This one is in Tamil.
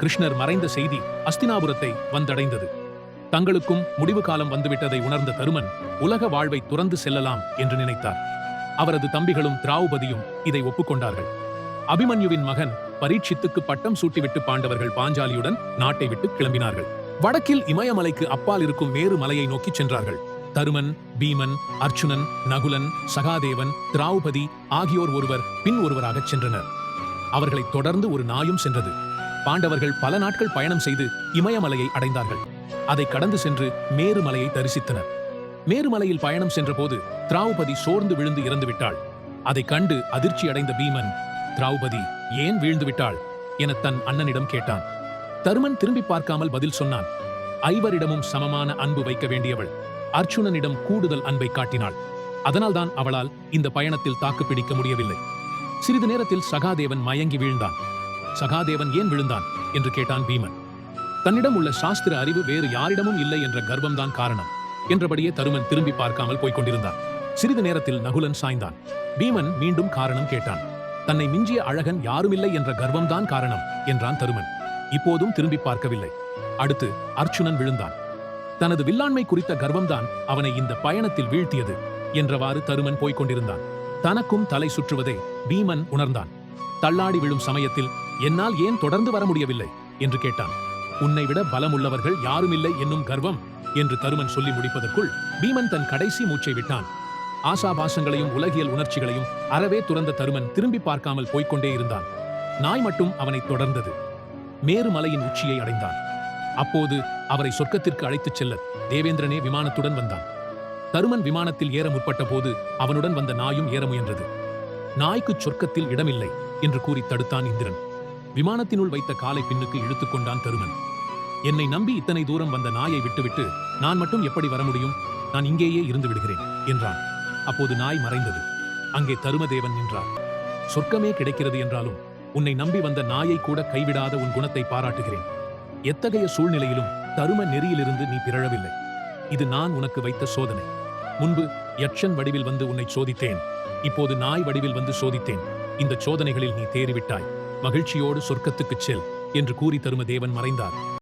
கிருஷ்ணர் மறைந்த செய்தி அஸ்தினாபுரத்தை வந்தடைந்தது. தங்களுக்கும் முடிவு காலம் வந்துவிட்டதை உணர்ந்த தருமன் உலக வாழ்வை துறந்து செல்லலாம் என்று நினைத்தார். அவரது தம்பிகளும் திராவுபதியும் இதை ஒப்புக்கொண்டார்கள். அபிமன்யுவின் மகன் பரீட்சித்துக்கு பட்டம் சூட்டிவிட்டு பாண்டவர்கள் பாஞ்சாலியுடன் நாட்டை விட்டு கிளம்பினார்கள். வடக்கில் இமயமலைக்கு அப்பால் இருக்கும் மேரு மலையை நோக்கிச் சென்றார்கள். தருமன் பீமன் அர்ச்சுனன் நகுலன் சகாதேவன் திராவுபதி ஆகியோர் ஒருவர் பின் ஒருவராகச் சென்றனர். அவர்களைத் தொடர்ந்து ஒரு நாயும் சென்றது. பாண்டவர்கள் பல நாட்கள் பயணம் செய்து இமயமலையை அடைந்தார்கள். அதை கடந்து சென்று மேருமலையை தரிசித்தனர். மேருமலையில் பயணம் சென்றபோது திராவுபதி சோர்ந்து விழுந்து இறந்து விட்டாள் அதைக் கண்டு அதிர்ச்சி அடைந்த பீமன் திராவுபதி ஏன் வீழ்ந்து விட்டாள் என தன் அண்ணனிடம் கேட்டான். தருமன் திரும்பி பார்க்காமல் பதில் சொன்னான். ஐவரிடமும் சமமான அன்பு வைக்க வேண்டியவள். அர்ச்சுனனிடம் கூடுதல் அன்பை காட்டினாள். அதனால்தான் அவளால் இந்த பயணத்தில் தாக்கு பிடிக்க முடியவில்லை. சிறிது நேரத்தில் சகாதேவன் மயங்கி வீழ்ந்தான். சகாதேவன் ஏன் விழுந்தான்? என்று கேட்டான் பீமன். தன்னிடம் உள்ள சாஸ்திர அறிவு வேறு யாரிடமும் இல்லை என்ற கர்வம்தான் காரணம் என்றபடியே தருமன் திரும்பி பார்க்காமல் போய்க் கொண்டிருந்தான். சிறிது நேரத்தில் நகுலன் சாய்ந்தான். பீமன் மீண்டும் காரணம் கேட்டான். தன்னை மிஞ்சிய அழகன் யாருமில்லை என்ற கர்வம்தான் காரணம் என்றான் தருமன். இப்போதும் திரும்பி பார்க்கவில்லை. அடுத்து அர்ச்சுனன் விழுந்தான். தனது வில்லாண்மை குறித்த கர்வம்தான் அவனை இந்த பயணத்தில் வீழ்த்தியது என்றவாறு தருமன் போய்க் கொண்டிருந்தான். தனக்கும் தலை சுற்றுவதை பீமன் உணர்ந்தான். தள்ளாடி விழும் சமயத்தில் என்னால் ஏன் தொடர்ந்து வர முடியவில்லை? என்று கேட்டான். உன்னை விட பலமுள்ளவர்கள் யாருமில்லை என்னும் கர்வம் என்று தருமன் சொல்லி முடிப்பதற்குள் பீமன் தன் கடைசி மூச்சை விட்டான். ஆசாபாசங்களையும் உலகியல் உணர்ச்சிகளையும் அறவே துறந்த தருமன் திரும்பி பார்க்காமல் போய்கொண்டே இருந்தான். நாய் மட்டும் அவனை தொடர்ந்தது. மேருமலையின் உச்சியை அடைந்தான். அப்போது அவரை சொர்க்கத்திற்கு அழைத்துச் செல்ல தேவேந்திரனே விமானத்துடன் வந்தான். தருமன் விமானத்தில் ஏற முற்பட்ட போது அவனுடன் வந்த நாயும் ஏற முயன்றது. நாய்க்குச் சொர்க்கத்தில் இடமில்லை. என்று கூறி தடுத்தான் இந்திரன். விமானத்தினுள் வைத்த காலை பின்னுக்கு இழுத்துக் கொண்டான் தருமன். என்னை நம்பி இத்தனை தூரம் வந்த நாயை விட்டுவிட்டு நான் மட்டும் எப்படி வர முடியும்? நான் இங்கேயே இருந்து விடுகிறேன் என்றான். அப்போது நாய் மறைந்தது. அங்கே தருமதேவன் நின்றார். சொர்க்கமே கிடைக்கிறது என்றாலும் உன்னை நம்பி வந்த நாயை கூட கைவிடாத உன் குணத்தை பாராட்டுகிறேன். எத்தகைய சூழ்நிலையிலும் தரும நெறியிலிருந்து நீ பிறழவில்லை. இது நான் உனக்கு வைத்த சோதனை. முன்பு யக்ஷன் வடிவில் வந்து உன்னை சோதித்தேன். இப்போது நாய் வடிவில் வந்து சோதித்தேன். இந்த சோதனைகளில் நீ தேறிவிட்டாய். மகிழ்ச்சியோடு சொர்க்கத்துக்குச் செல் என்று கூறி தரும தேவன் மறைந்தார்.